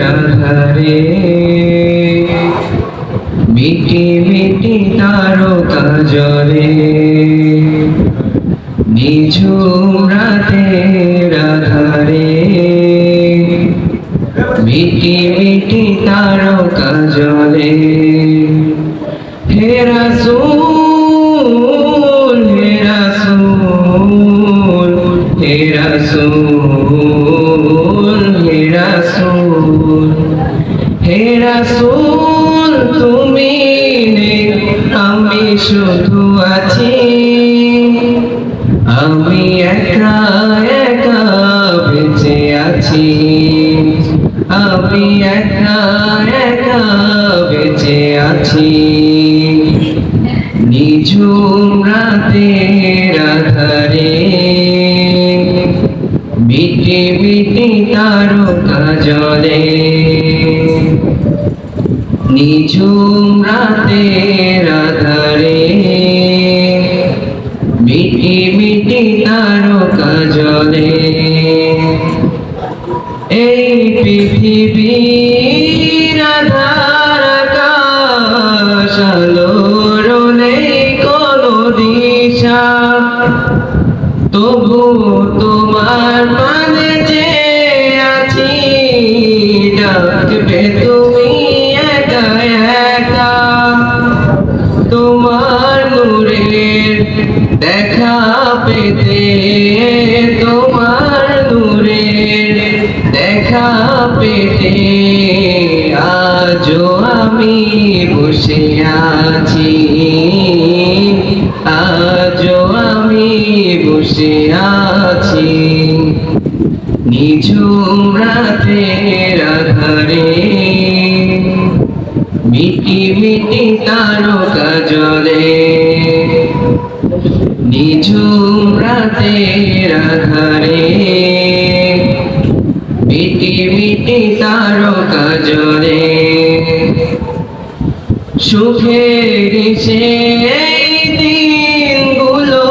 রাধারে মিটি মিটি তারকা জলে নিঝুম রাতে রাধারে মিটি মিটি তারকা জলে হে রাসূল হে রাসূল হে রাসূল। রাসূল, তুমি আমি শুধু আছি। আমি একা একা বেঁচে আছি। আমি একা একা বেঁচে আছি। নিঝুম রাতে রাধারে মিটি মিটি তারকা জলে। নিঝুম রাতে রাধারে মিটি মিটি তারকা জলে। এই পৃথিবী রাধার তবু তোমার মানে দেখা পেতে তোমার নূরের দেখা পেতে আজও আমি বসে আছি। আজও আমি বসে আছি। নিঝুম রাতে রাতে রাধারে মিটি মিটি তারকা জলে সুখের সেই দিনগুলো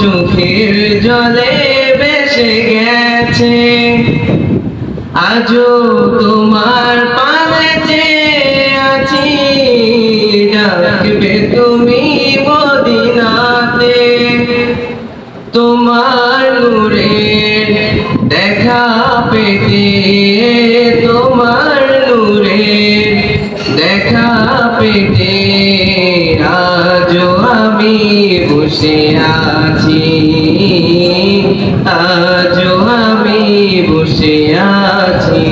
চোখের জলে বেসে গেছে। আজও তোমার পেতে তোমার নূরের দেখা পেতে, আজও আমি বসে আছি। আজও আমি বসে আছি।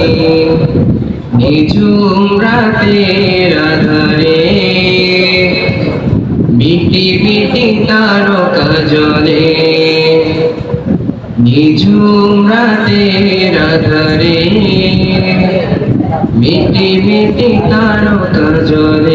নিঝুম রাতে রাধারে মিটি মিটি তারকা জলে। নিঝুম রাতে রাধারে মিটি মিটি তারকা জলে